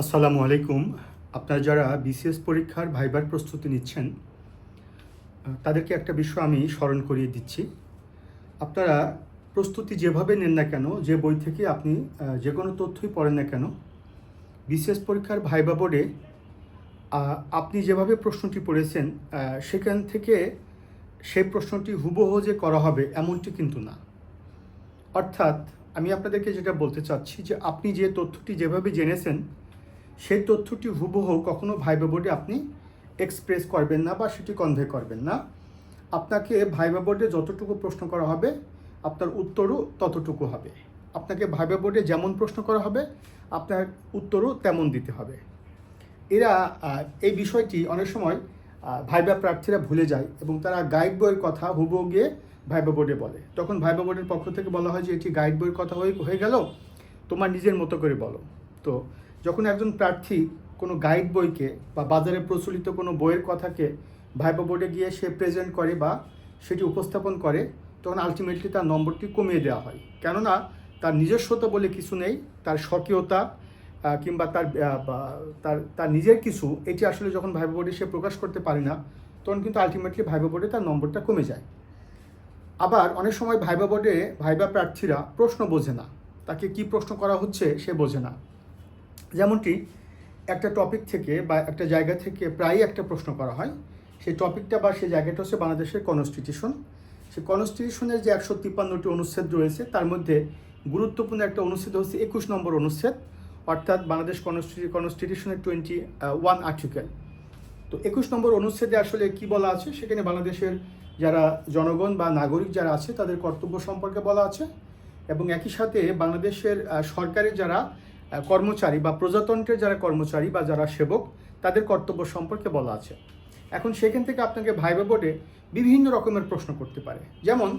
আসসালামু আলাইকুম। আপনারা যারা বিসিএস পরীক্ষার ভাইবার প্রস্তুতি নিচ্ছেন, তাদেরকে একটা বিষয় আমি স্মরণ করিয়ে দিচ্ছি। আপনারা প্রস্তুতি যেভাবে নেন না কেন, যে বই থেকে আপনি যে কোনো তথ্যই পড়েন না কেন, বিসিএস পরীক্ষার ভাইবা বোর্ডে আপনি যেভাবে প্রশ্নটি পড়েছেন সেখান থেকে সেই প্রশ্নটি হুবহু যে করা হবে এমনটি কিন্তু না। অর্থাৎ আমি আপনাদেরকে যেটা বলতে চাচ্ছি যে আপনি যে তথ্যটি যেভাবে জেনেছেন সেই তথ্যটি হুবহু কখনো ভাইবা বোর্ডে আপনি এক্সপ্রেস করবেন না বা সেটি কনভে করবেন না। আপনাকে ভাইবা বোর্ডে যতটুকু প্রশ্ন করা হবে, আপনার উত্তরও ততটুকু হবে। আপনাকে ভাইবা বোর্ডে যেমন প্রশ্ন করা হবে, আপনার উত্তরও তেমন দিতে হবে। এরা এই বিষয়টি অনেক সময় ভাইবা প্রার্থীরা ভুলে যায় এবং তারা গাইড বইয়ের কথা হুবহু গিয়ে ভাইবা বোর্ডে বলে। তখন ভাইবা বোর্ডের পক্ষ থেকে বলা হয় যে, এটি গাইড বইয়ের কথা হয়ে গেল? তোমার নিজের মতো করে বলো। তো যখন একজন প্রার্থী কোনো গাইড বইকে বা বাজারে প্রচলিত কোনো বইয়ের কথাকে ভাইবা বোর্ডে গিয়ে সে প্রেজেন্ট করে বা সেটি উপস্থাপন করে, তখন আলটিমেটলি তার নম্বরটি কমিয়ে দেওয়া হয়। কেননা তার নিজস্বতা বলে কিছু নেই, তার স্বকীয়তা কিংবা তার তার তার নিজের কিছু, এটি আসলে যখন ভাইবা বোর্ডে সে প্রকাশ করতে পারে না, তখন কিন্তু আলটিমেটলি ভাইবা বোর্ডে তার নম্বরটা কমে যায়। আবার অনেক সময় ভাইবা বোর্ডে ভাইবা প্রার্থীরা প্রশ্ন বোঝে না। তাকে কি প্রশ্ন করা হচ্ছে সে বোঝে না। যেমনটি একটা টপিক থেকে বা একটা জায়গা থেকে প্রায়ই একটা প্রশ্ন করা হয়। সেই টপিকটা বা সেই জায়গাটা হচ্ছে বাংলাদেশের কনস্টিটিউশন সেই কনস্টিটিউশনের যে একশো তিপ্পান্নটি অনুচ্ছেদ রয়েছে, তার মধ্যে গুরুত্বপূর্ণ একটা অনুচ্ছেদ হচ্ছে একুশ নম্বর অনুচ্ছেদ, অর্থাৎ বাংলাদেশ কনস্টিটিউ কনস্টিটিউশনের টোয়েন্টি ওয়ান আর্টিকেল তো একুশ নম্বর অনুচ্ছেদে আসলে কি বলা আছে? সেখানে বাংলাদেশের যারা জনগণ বা নাগরিক যারা আছে, তাদের কর্তব্য সম্পর্কে বলা আছে। এবং একই সাথে বাংলাদেশের সরকারের যারা কর্মচারী বা প্রজাতন্ত্রের যারা কর্মচারী বা যারা সেবক, তাদের কর্তব্য সম্পর্কে বলা আছে। এখন সেখান থেকে আপনাকে ভাইবা বোর্ডে বিভিন্ন রকমের প্রশ্ন করতে পারে। যেমন,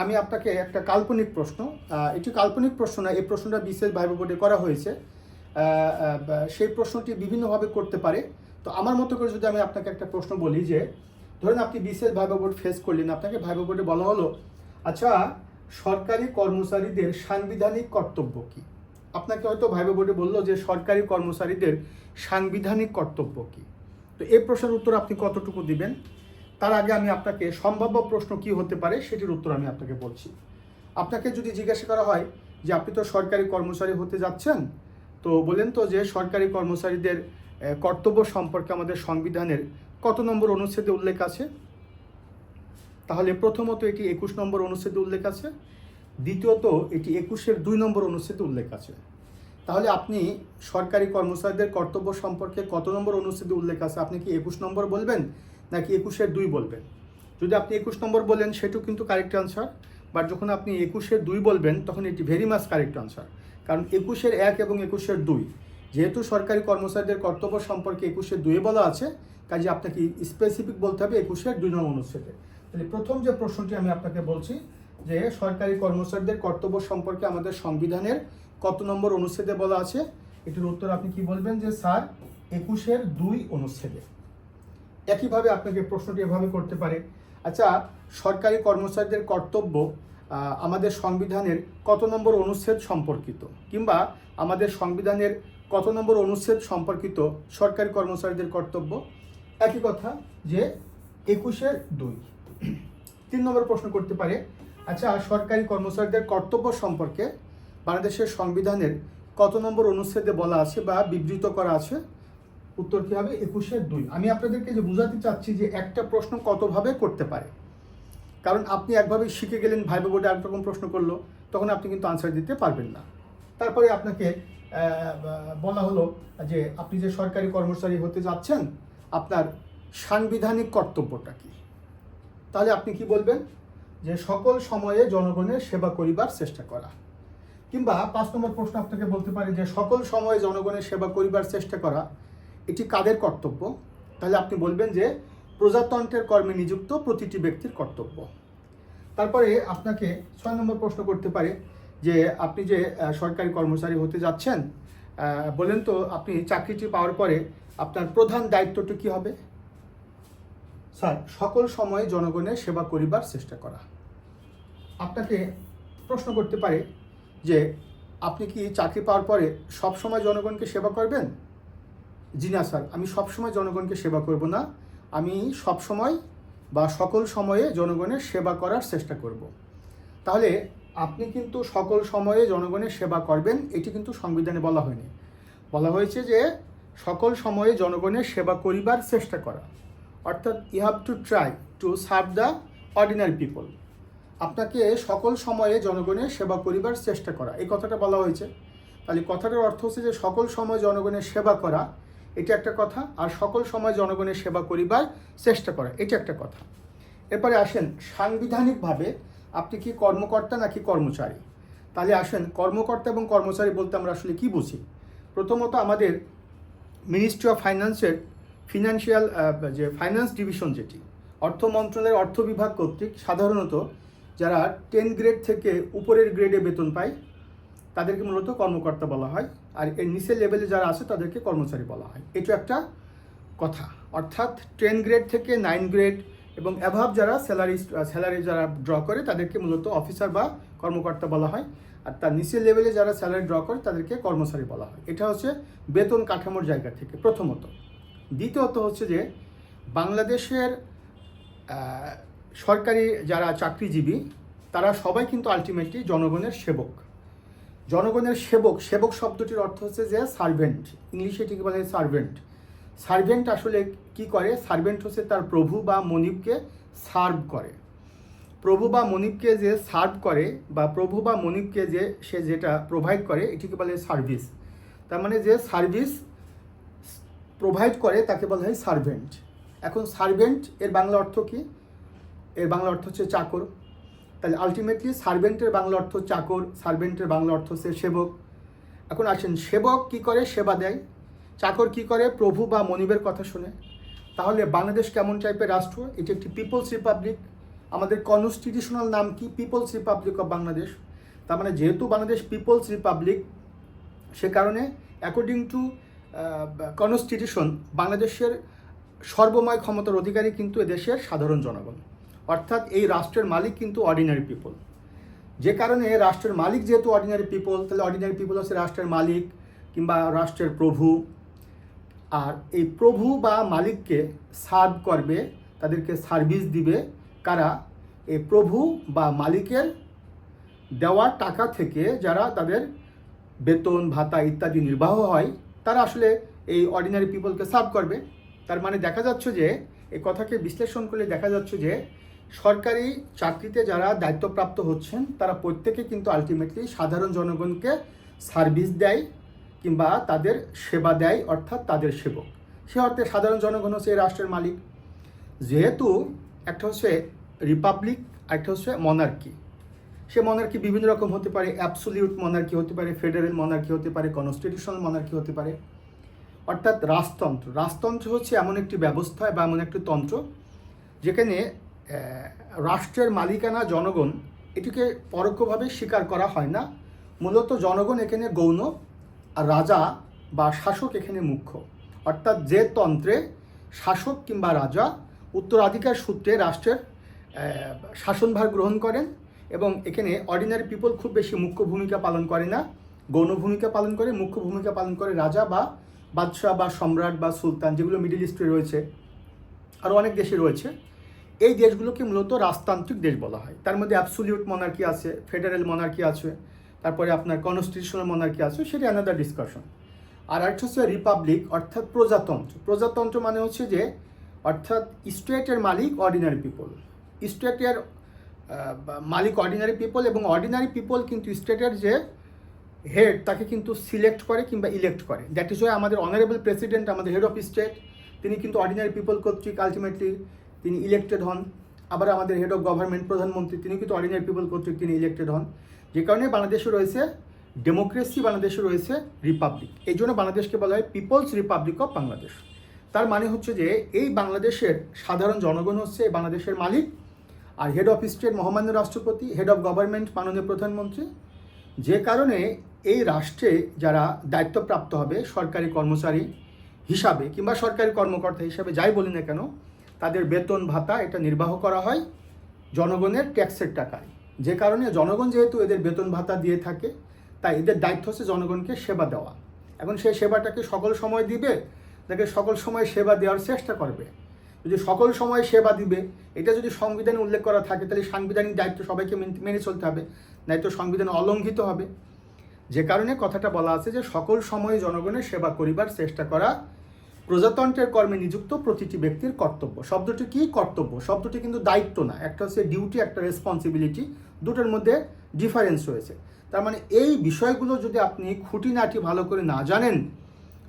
আমি আপনাকে একটা কাল্পনিক প্রশ্ন এটি কাল্পনিক প্রশ্ন না, এই প্রশ্নটা বিশেষ ভাইবা বোর্ডে করা হয়েছে। সেই প্রশ্নটি বিভিন্নভাবে করতে পারে। তো আমার মতো করে যদি আমি আপনাকে একটা প্রশ্ন বলি যে, ধরুন আপনি বিশেষ ভাইবা বোর্ড ফেস করলেন, আপনাকে ভাইবা বোর্ডে বলা হলো আচ্ছা সরকারি কর্মচারীদের সাংবিধানিক কর্তব্য কি? আপনাকে হয়তো ভাইবা বোর্ডে বলল যে সরকারি কর্মচারীদের সাংবিধানিক কর্তব্য কি? তো এই প্রশ্নের উত্তর আপনি কতটুকু দিবেন? তার আগে আমি আপনাকে সম্ভাব্য প্রশ্ন কি হতে পারে সেটির উত্তর আমি আপনাকে বলছি। আপনাকে যদি জিজ্ঞাসা করা হয় যে আপনি তো সরকারি কর্মচারী হতে যাচ্ছেন, তো বলেন তো যে সরকারি কর্মচারীদের কর্তব্য সম্পর্কে আমাদের সংবিধানের কত নম্বর অনুচ্ছেদে উল্লেখ আছে? তাহলে প্রথমত এটি একুশ নম্বর অনুচ্ছেদে উল্লেখ আছে। দ্বিতীয়ত, এটি একুশের দুই নম্বর অনুচ্ছেদে উল্লেখ আছে। তাহলে আপনি সরকারি কর্মচারীদের কর্তব্য সম্পর্কে কত নম্বর অনুচ্ছেদে উল্লেখ আছে? আপনি কি একুশ নম্বর বলবেন, নাকি একুশের দুই বলবেন? যদি আপনি একুশ নম্বর বলেন সেটাও কিন্তু কারেক্ট আনসার বাট যখন আপনি একুশের দুই বলবেন, তখন এটি ভেরি মাস কারেক্ট আনসার কারণ একুশের এক এবং একুশের দুই। যেহেতু সরকারি কর্মচারীদের কর্তব্য সম্পর্কে একুশের দুয়ে বলা আছে, কাজে আপনাকে স্পেসিফিক বলতে হবে একুশের দুই নম্বর অনুচ্ছেদে। তাহলে প্রথম যে প্রশ্নটি আমি আপনাকে বলছি যে সরকারি কর্মচারীদের কর্তব্য সম্পর্কে আমাদের সংবিধানের কত নম্বর অনুচ্ছেদে বলা আছে, এটির উত্তর আপনি কি বলবেন যে, স্যার, একুশের দুই অনুচ্ছেদে। একইভাবে আপনাকে প্রশ্নটি এভাবে করতে পারে আচ্ছা সরকারি কর্মচারীদের কর্তব্য আমাদের সংবিধানের কত নম্বর অনুচ্ছেদ সম্পর্কিত, কিংবা আমাদের সংবিধানের কত নম্বর অনুচ্ছেদ সম্পর্কিত সরকারি কর্মচারীদের কর্তব্য। একই কথা যে, একুশের দুই। তিন নম্বর প্রশ্ন করতে পারে আচ্ছা সরকারি কর্মচারীদের কর্তব্য সম্পর্কে বাংলাদেশের সংবিধানের কত নম্বর অনুচ্ছেদে বলা আছে বা বিবৃত করা আছে? উত্তর কী হবে? একুশের দুই। আমি আপনাদেরকে যে বোঝাতে চাচ্ছি যে একটা প্রশ্ন কতভাবে করতে পারে। কারণ আপনি একভাবে শিখে গেলেন, ভাইবা বোর্ডে আরেক রকম প্রশ্ন করল, তখন আপনি কিন্তু আনসার দিতে পারবেন না। তারপরে আপনাকে বলা হলো যে আপনি যে সরকারি কর্মচারী হতে যাচ্ছেন, আপনার সাংবিধানিক কর্তব্যটা কি? তাহলে আপনি কি বলবেন? যে সকল সময়ে জনগণের সেবা করিবার চেষ্টা করা। কিংবা পাঁচ নম্বর প্রশ্ন আপনাকে বলতে পারে যে সকল সময়ে জনগণের সেবা করিবার চেষ্টা করা, এটি কাদের কর্তব্য? তাহলে আপনি বলবেন যে প্রজাতন্ত্রের কর্মে নিযুক্ত প্রতিটি ব্যক্তির কর্তব্য। তারপরে আপনাকে ছয় নম্বর প্রশ্ন করতে পারে যে আপনি যে সরকারি কর্মচারী হতে যাচ্ছেন বলেন তো আপনি চাকরিটি পাওয়ার পরে আপনার প্রধান দায়িত্বটি কী হবে? স্যার, সকল সময়ে জনগণের সেবা করিবার চেষ্টা করা। আপনাকে প্রশ্ন করতে পারে যে, আপনি কি চাকরি পাওয়ার পরে সব সময় জনগণকে সেবা করবেন? জি না, স্যার, আমি সবসময় জনগণকে সেবা করব না। আমি সবসময় বা সকল সময়ে জনগণের সেবা করার চেষ্টা করব। তাহলে আপনি কিন্তু সকল সময়ে জনগণের সেবা করবেন, এটি কিন্তু সংবিধানে বলা হয়নি। বলা হয়েছে যে, সকল সময়ে জনগণের সেবা করিবার চেষ্টা করা। অর্থাৎ you have to try to serve the ordinary people আপনাকে সকল সময়ে জনগণের সেবা করিবার চেষ্টা করা। এই কথাটা বলা হয়েছে। তাহলে কথাটার অর্থ হচ্ছে যে সকল সময় জনগণের সেবা করা, এটা একটা কথা। আর সকল সময় জনগণের সেবা করিবার চেষ্টা করা, এটা একটা কথা। এরপরে আসেন, সাংবিধানিকভাবে আপনি কি কর্মকর্তা নাকি কর্মচারী? তাহলে আসেন, কর্মকর্তা এবং কর্মচারী বলতে আমরা আসলে কি বুঝি? প্রথমত আমাদের মিনিস্ট্রি অফ ফাইন্যান্সের ফিনান্সিয়াল যে ফাইন্যান্স ডিভিশন যেটি, অর্থ মন্ত্রণালয়ের অর্থ বিভাগ কর্তৃক সাধারণত যারা টেন গ্রেড থেকে উপরের গ্রেডে বেতন পায়, তাদেরকে মূলত কর্মকর্তা বলা হয়। আর এর নিচের লেভেলে যারা আছে, তাদেরকে কর্মচারী বলা হয়। এটা একটা কথা। অর্থাৎ টেন গ্রেড থেকে নাইন গ্রেড এবং অ্যাভাব যারা স্যালারি স্যালারি যারা ড্র করে, তাদেরকে মূলত অফিসার বা কর্মকর্তা বলা হয়। আর তার নিচের লেভেলে যারা স্যালারি ড্র করে, তাদেরকে কর্মচারী বলা হয়। এটা হচ্ছে বেতন কাঠামোর জায়গা থেকে প্রথমত। দ্বিতীয়ত হচ্ছে যে বাংলাদেশের সরকারি যারা চাকরিজীবী, তারা সবাই কিন্তু আলটিমেটলি জনগণের সেবক। জনগণের সেবক সেবক শব্দটির অর্থ হচ্ছে যে সার্ভেন্ট ইংলিশে এটিকে বলে সার্ভেন্ট সার্ভেন্ট আসলে কি করে? সার্ভেন্ট হচ্ছে তার প্রভু বা মনিবকে সার্ভ করে। প্রভু বা মনিবকে যে সার্ভ করে বা প্রভু বা মনিবকে যে সে যেটা প্রোভাইড করে, এটিকে বলে সার্ভিস তার মানে যে সার্ভিস প্রোভাইড করে তাকে বলা হয় সার্ভেন্ট এখন সার্ভেন্ট এর বাংলা অর্থ কি? এর বাংলা অর্থ হচ্ছে চাকর। তাহলে আলটিমেটলি সার্ভেন্টের বাংলা অর্থ চাকর সার্ভেন্টের বাংলা অর্থ হচ্ছে সেবক। এখন আসেন, সেবক কি করে? সেবা দেয়। চাকর কি করে? প্রভু বা মনিবের কথা শুনে। তাহলে বাংলাদেশ কেমন টাইপের রাষ্ট্র? এটি একটি পিপলস রিপাবলিক আমাদের কনস্টিটিউশনাল নাম কি? People's republic of Bangladesh. তার মানে যেহেতু বাংলাদেশ পিপলস রিপাবলিক সে কারণে অ্যাকর্ডিং টু কনস্টিটিউশন বাংলাদেশের সর্বময় ক্ষমতার অধিকারী কিন্তু এদেশের সাধারণ জনগণ। অর্থাৎ এই রাষ্ট্রের মালিক কিন্তু অর্ডিনারি পিপল যে কারণে রাষ্ট্রের মালিক যেহেতু অর্ডিনারি পিপল তাহলে অর্ডিনারি পিপল হচ্ছে রাষ্ট্রের মালিক কিংবা রাষ্ট্রের প্রভু। আর এই প্রভু বা মালিককে সার্ভ করবে, তাদেরকে সার্ভিস দিবে কারা? এই প্রভু বা মালিকের দেওয়া টাকা থেকে যারা তাদের বেতন, ভাতা ইত্যাদি নির্বাহ হয় তারা আসলে এই অর্ডিনারি পিপলকে সার্ভ করবে। তার মানে দেখা যাচ্ছে যে, এই কথাকে বিশ্লেষণ করলে দেখা যাচ্ছে যে, সরকারি চাকরিতে যারা দায়িত্বপ্রাপ্ত হচ্ছেন, তারা প্রত্যেকে কিন্তু আলটিমেটলি সাধারণ জনগণকে সার্ভিস দেয় কিংবা তাদের সেবা দেয়, অর্থাৎ তাদের সেবক। সে অর্থে সাধারণ জনগণ হচ্ছে এই রাষ্ট্রের মালিক। যেহেতু একটা হচ্ছে রিপাবলিক একটা হচ্ছে মনার্কি সে মনার্কি বিভিন্ন রকম হতে পারে অ্যাবসোলিউট মনার্কি হতে পারে ফেডারেল মনার্কি হতে পারে কনস্টিটিউশনাল মনার্কি হতে পারে। অর্থাৎ রাজতন্ত্র রাজতন্ত্র হচ্ছে এমন একটি ব্যবস্থা বা এমন একটি তন্ত্র যেখানে রাষ্ট্রের মালিকানা জনগণ এটিকে পরোক্ষভাবে স্বীকার করা হয় না। মূলত জনগণ এখানে গৌণ আর রাজা বা শাসক এখানে মুখ্য। অর্থাৎ যে তন্ত্রে শাসক কিংবা রাজা উত্তরাধিকার সূত্রে রাষ্ট্রের শাসনভার গ্রহণ করেন এবং এখানে অর্ডিনারি পিপল খুব বেশি মুখ্য ভূমিকা পালন করে না। গৌণ ভূমিকা পালন করে, মুখ্য ভূমিকা পালন করে রাজা বা বাদশাহ বা সম্রাট বা সুলতান, যেগুলো মিডিল ইস্টে রয়েছে আরও অনেক দেশে রয়েছে। এই দেশগুলোকে মূলত রাজতান্ত্রিক দেশ বলা হয়। তার মধ্যে অ্যাবসোলিউট মনার্কি আছে ফেডারেল মনার্কি আছে, তারপরে আপনার কনস্টিটিউশনাল মনার্কি আছে, সেটা অ্যানাদার ডিসকাশন আর একটা হচ্ছে রিপাবলিক অর্থাৎ প্রজাতন্ত্র। প্রজাতন্ত্র মানে হচ্ছে যে, অর্থাৎ স্টেটের মালিক অর্ডিনারি পিপল স্টেটের মালিক অর্ডিনারি পিপল এবং অর্ডিনারি পিপল কিন্তু স্টেটের যে হেড তাকে কিন্তু সিলেক্ট করে কিংবা ইলেক্ট করে। দ্যাট ইজ ওয়াই আমাদের অনারেবল প্রেসিডেন্ট আমাদের হেড অফ স্টেট তিনি কিন্তু অর্ডিনারি পিপল কর্তৃক আলটিমেটলি তিনি ইলেক্টেড হন। আবার আমাদের হেড অফ গভর্নমেন্ট প্রধানমন্ত্রী, তিনি কিন্তু অর্ডিনারি পিপল কর্তৃক তিনি ইলেক্টেড হন। যে কারণে বাংলাদেশে রয়েছে ডেমোক্রেসি বাংলাদেশে রয়েছে রিপাবলিক এই জন্য বাংলাদেশকে বলা হয় পিপলস রিপাবলিক অফ বাংলাদেশ। তার মানে হচ্ছে যে এই বাংলাদেশের সাধারণ জনগণ হচ্ছে, এই বাংলাদেশের মালিক আর হেড অফ স্টেট মহামান্য রাষ্ট্রপতি হেড অফ গভর্নমেন্ট মাননীয় প্রধানমন্ত্রী, যে কারণে এই রাষ্ট্রে যারা দায়িত্বপ্রাপ্ত হবে সরকারি কর্মচারী হিসাবে কিংবা সরকারি কর্মকর্তা হিসাবে যাই বলি না কেন, তাদের বেতন ভাতা এটা নির্বাহ করা হয় জনগণের ট্যাক্সের টাকায়। যে কারণে জনগণ যেহেতু এদের বেতন ভাতা দিয়ে থাকে, তাই এদের দায়িত্ব হচ্ছে জনগণকে সেবা দেওয়া। এখন সেই সেবাটাকে সকল সময় দিবে, তাকে সকল সময় সেবা দেওয়ার চেষ্টা করবে। যদি সকল সময় সেবা দিবে, এটা যদি সংবিধানে উল্লেখ করা থাকে, তাহলে সাংবিধানিক দায়িত্ব সবাইকে মেনে চলতে হবে। নয়তো সংবিধান অলঙ্ঘিত হবে। যে কারণে কথাটা বলা আছে যে, সকল সময়ে জনগণের সেবা করিবার চেষ্টা করা প্রজাতন্ত্রের কর্মে নিযুক্ত প্রতিটি ব্যক্তির কর্তব্য। শব্দটি কি? কর্তব্য। শব্দটি কিন্তু দায়িত্ব না, একটা হচ্ছে ডিউটি একটা রেসপন্সিবিলিটি দুটোর মধ্যে ডিফারেন্স রয়েছে। তার মানে এই বিষয়গুলো যদি আপনি খুঁটিনাটি ভালো করে না জানেন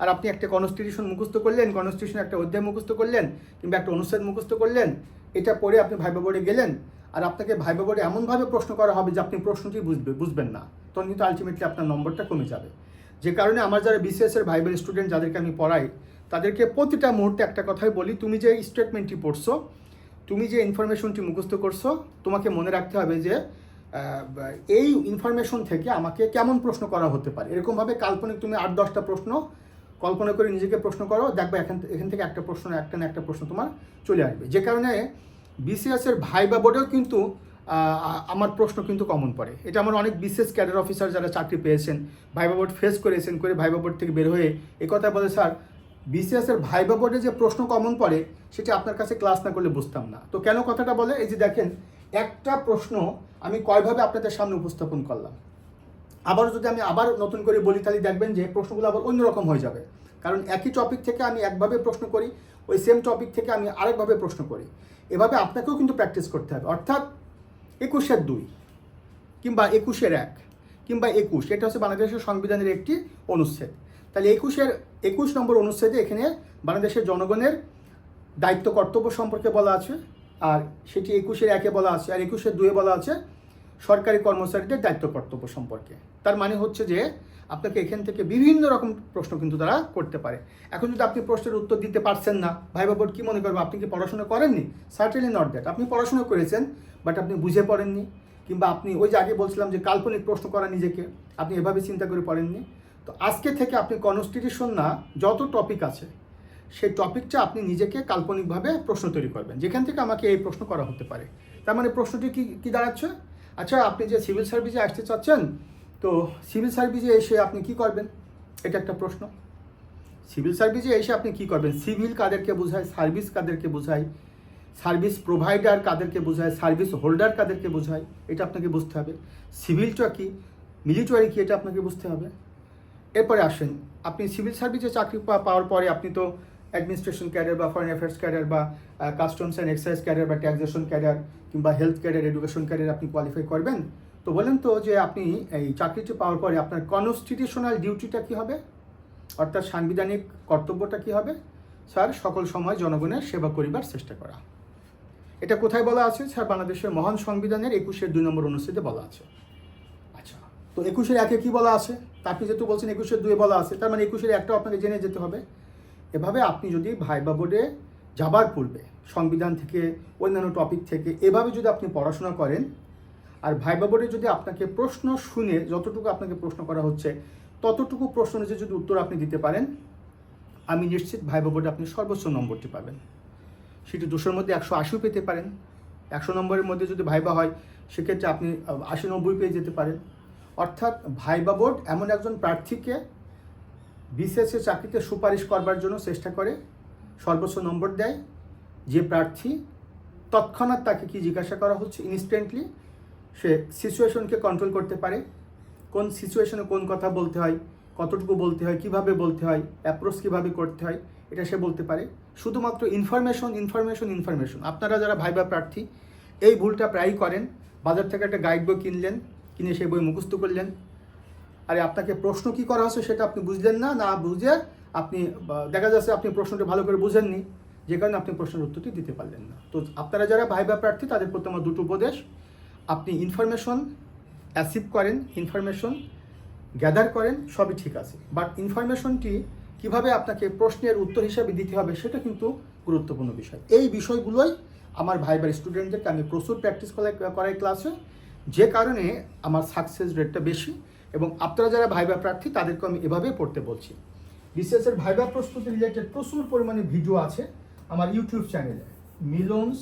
আর আপনি একটা কনস্টিটিউশন মুখস্থ করলেন কনস্টিটিউশন একটা অধ্যায় মুখস্থ করলেন, কিংবা একটা অনুচ্ছেদ মুখস্থ করলেন, এটা পড়ে আপনি ভাইবা বোর্ডে গেলেন, আর আপনাকে ভাইবা বোর্ডে এমনভাবে প্রশ্ন করা হবে যে আপনি প্রশ্নটি বুঝবে, বুঝবেন না। তখন কিন্তু আলটিমেটলি আপনার নম্বরটা কমে যাবে। যে কারণে আমার যারা বিসিএস এর ভাইবার স্টুডেন্ট যাদেরকে আমি পড়াই, তাদেরকে প্রতিটা মুহূর্তে একটা কথাই বলি, তুমি যে স্টেটমেন্টটি পড়ছো, তুমি যে ইনফরমেশনটি মুখস্থ করছ, তোমাকে মনে রাখতে হবে যে এই ইনফরমেশন থেকে আমাকে কেমন প্রশ্ন করা হতে পারে? এরকমভাবে কাল্পনিক তুমি আট, দশটা প্রশ্ন কল্পনা করে নিজেকে প্রশ্ন করো, দেখবে এখান এখান থেকে একটা প্রশ্ন, একটা না একটা প্রশ্ন তোমার চলে আসবে। যে কারণে বিসিএস এর ভাইবা বোর্ডেও কিন্তু আমার প্রশ্ন কিন্তু কমন পড়ে। এটা আমার অনেক বিশেষ ক্যাডার অফিসার যারা চাকরি পেয়েছেন ভাইবা বোর্ড ফেস করেছেন, করে ভাইবা বোর্ড থেকে বের হয়ে এ কথা বলে, স্যার বিসিএস এর ভাইবা বোর্ডে যে প্রশ্ন কমন পড়ে, সেটা আপনার কাছে ক্লাস না করলে বুঝতাম না। তো কেন কথাটা বলে? এই যে দেখেন, একটা প্রশ্ন আমি কয়ভাবে আপনাদের সামনে উপস্থাপন করলাম? আবার যদি আমি আবার নতুন করে বলি, তাহলে দেখবেন যে প্রশ্নগুলো আবার অন্যরকম হয়ে যাবে। কারণ একই টপিক থেকে আমি একভাবে প্রশ্ন করি, ওই সেম টপিক থেকে আমি আরেকভাবে প্রশ্ন করি। এভাবে আপনাকেও কিন্তু প্র্যাকটিস করতে হবে। অর্থাৎ একুশের দুই কিংবা একুশের এক কিংবা একুশ, এটা হচ্ছে বাংলাদেশের সংবিধানের একটি অনুচ্ছেদ। তাহলে একুশের, একুশ নম্বর অনুচ্ছেদে এখানে বাংলাদেশের জনগণের দায়িত্ব কর্তব্য সম্পর্কে বলা আছে, আর সেটি একুশের একে বলা আছে, আর একুশের দুয়ে বলা আছে সরকারি কর্মচারীদের দায়িত্ব কর্তব্য সম্পর্কে। তার মানে হচ্ছে যে, আপনাকে এখান থেকে বিভিন্ন রকম প্রশ্ন কিন্তু তারা করতে পারে। এখন যদি আপনি প্রশ্নের উত্তর দিতে পারছেন না ভাই বাবুর কী মনে করবে? আপনি কি পড়াশোনা করেননি? সার্টেনলি নট দ্যাট আপনি পড়াশোনা করেছেন বাট আপনি বুঝে পড়েননি, কিংবা আপনি ওই যে আগে বলছিলাম যে কাল্পনিক প্রশ্ন করা নিজেকে, আপনি এভাবে চিন্তা করে পড়েননি। তো আজকে থেকে আপনি কনস্টিটিউশন না, যত টপিক আছে, সেই টপিকটা আপনি নিজেকে কাল্পনিকভাবে প্রশ্ন তৈরি করবেন। যেখান থেকে আমাকে এই প্রশ্ন করা হতে পারে। তার মানে প্রশ্নটি কি, কী দাঁড়াচ্ছে? আচ্ছা আপনি যে সিভিল সার্ভিসে আসতে চাচ্ছেন, তো সিভিল সার্ভিসে এসে আপনি কি করবেন? এটা একটা প্রশ্ন। সিভিল সার্ভিসে এসে আপনি কি করবেন? সিভিল কাদেরকে বোঝায়? সার্ভিস কাদেরকে বোঝায়? সার্ভিস প্রোভাইডার কাদেরকে বোঝায়? সার্ভিস হোল্ডার কাদেরকে বোঝায়? এটা আপনাকে বুঝতে হবে। সিভিলটা কি? মিলিটারি কি? এটা আপনাকে বুঝতে হবে। এরপরে আসেন। আপনি সিভিল সার্ভিসে চাকরি পাওয়ার পরে আপনি তো অ্যাডমিনিস্ট্রেশন ক্যাডার বা ফরেন অ্যাফেয়ার্স ক্যাডার বা কাস্টমস অ্যান্ড এক্সাইজ ক্যাডার বা ট্যাক্সেশন ক্যাডার কিংবা হেলথ ক্যাডার এডুকেশন ক্যাডার আপনি কোয়ালিফাই করবেন। তো বলেন তো যে আপনি এই চাকরিটি পাওয়ার পরে আপনার কনস্টিটিউশনাল ডিউটিটা কী হবে? অর্থাৎ সাংবিধানিক কর্তব্যটা কী হবে? স্যার, সকল সময় জনগণের সেবা করিবার চেষ্টা করা। এটা কোথায় বলা আছে? স্যার, বাংলাদেশের মহান সংবিধানের একুশের দুই নম্বর অনুচ্ছেদে বলা আছে। আচ্ছা তো একুশের একে কি বলা আছে? আপনি যেহেতু বলছেন একুশের দুয়ে বলা আছে, তার মানে একুশের একটা আপনাকে জেনে যেতে হবে। এভাবে আপনি যদি ভাইবা বোর্ডে যাবার পূর্বে সংবিধান থেকে, অন্যান্য টপিক থেকে এভাবে যদি আপনি পড়াশোনা করেন, আর ভাইবা বোর্ডে যদি আপনাকে প্রশ্ন শুনে যতটুকু আপনাকে প্রশ্ন করা হচ্ছে, ততটুকু প্রশ্ন অনুযায়ী যদি উত্তর আপনি দিতে পারেন, আমি নিশ্চিত ভাইবা বোর্ডে আপনি সর্বোচ্চ নম্বরটি পাবেন। সেটি দুশোর মধ্যে একশো আশিও পেতে পারেন। একশো নম্বরের মধ্যে যদি ভাইবা হয়, সেক্ষেত্রে আপনি আশি নব্বই পেয়ে যেতে পারেন। অর্থাৎ ভাইবা বোর্ড এমন একজন প্রার্থীকে বিসিএসের চাকরিতে সুপারিশ করবার জন্য চেষ্টা করে, সর্বোচ্চ নম্বর দেয়, যে প্রার্থী তৎক্ষণাৎ তাকে কি জিজ্ঞাসা করা হচ্ছে ইনস্ট্যান্টলি সে সিচুয়েশনকে কন্ট্রোল করতে পারে। কোন সিচুয়েশনে কোন কথা বলতে হয়, কতটুকু বলতে হয়, কীভাবে বলতে হয় অ্যাপ্রোচ কীভাবে করতে হয়, এটা সে বলতে পারে। শুধুমাত্র ইনফরমেশন ইনফরমেশন ইনফরমেশন আপনারা যারা ভাইবা প্রার্থী, এই ভুলটা প্রায়ই করেন। বাজার থেকে একটা গাইড বই কিনলেন, কিনে সেই বই মুখস্থ করলেন। আরে আপনাকে প্রশ্ন কি করা হচ্ছে সেটা আপনি বুঝলেন না না বুঝে আপনি দেখা যাচ্ছে আপনি প্রশ্নটি ভালো করে বুঝেননি, যে কারণে আপনি প্রশ্নের উত্তরটি দিতে পারলেন না। তো আপনারা যারা ভাইবা প্রার্থী, তাদের প্রতি আমার দুটো উপদেশ। আপনি ইনফরমেশন অ্যাসিভ করেন ইনফরমেশন গ্যাদার করেন, সবই ঠিক আছে। বাট ইনফরমেশনটি কীভাবে আপনাকে প্রশ্নের উত্তর হিসাবে দিতে হবে সেটা কিন্তু গুরুত্বপূর্ণ বিষয়। এই বিষয়গুলোই আমার ভাইবার স্টুডেন্টদেরকে আমি প্রচুর প্র্যাকটিস করাই করাই ক্লাসে যে কারণে আমার সাকসেস রেটটা বেশি। এবং আপনারা যারা ভাইবা প্রার্থী তাদেরকে আমি এভাবে পড়তে বলছি। এর ভাইবা প্রস্তুতি রিলেটেড প্রচুর পরিমাণে ভিডিও আছে আমার ইউটিউব চ্যানেলে। Milons,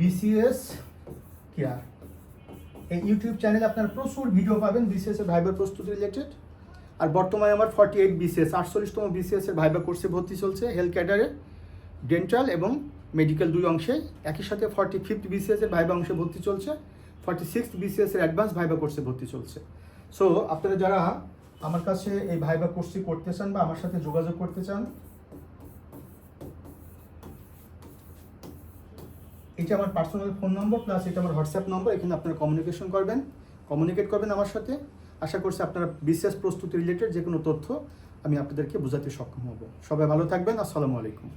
BCS care. এই ইউটিউব চ্যানেলে আপনারা প্রচুর ভিডিও পাবেন বিসিএস এর ভাইবার প্রস্তুতি রিলেটেড। আর বর্তমানে আমার ফর্টি এইট বিসিএস, আটচল্লিশতম বিসিএস এর ভাইবা কোর্সে ভর্তি চলছে হেলথ ক্যাডারে ডেন্টাল এবং মেডিকেল দুই অংশে। একই সাথে ফর্টি ফিফথ বিসিএস এর ভাইবা অংশে ভর্তি চলছে। ফর্টি সিক্স বিসিএস এর অ্যাডভান্স ভাইবা কোর্সে ভর্তি চলছে। সো আপনারা যারা আমার কাছে এই ভাইবা কোর্সটি করতে চান বা আমার সাথে যোগাযোগ করতে চান, এটা আমার পার্সোনাল ফোন নম্বর প্লাস এটা আমার হোয়াটসঅ্যাপ নম্বর এখানে আপনারা কমিউনিকেশন করবেন কমিউনিকেট করবেন আমার সাথে। আশা করছি আপনারা বিশেষ প্রস্তুতি রিলেটেড যে কোনো তথ্য আমি আপনাদেরকে বোঝাতে সক্ষম হব। সবাই ভালো থাকবেন, আসসালামু আলাইকুম।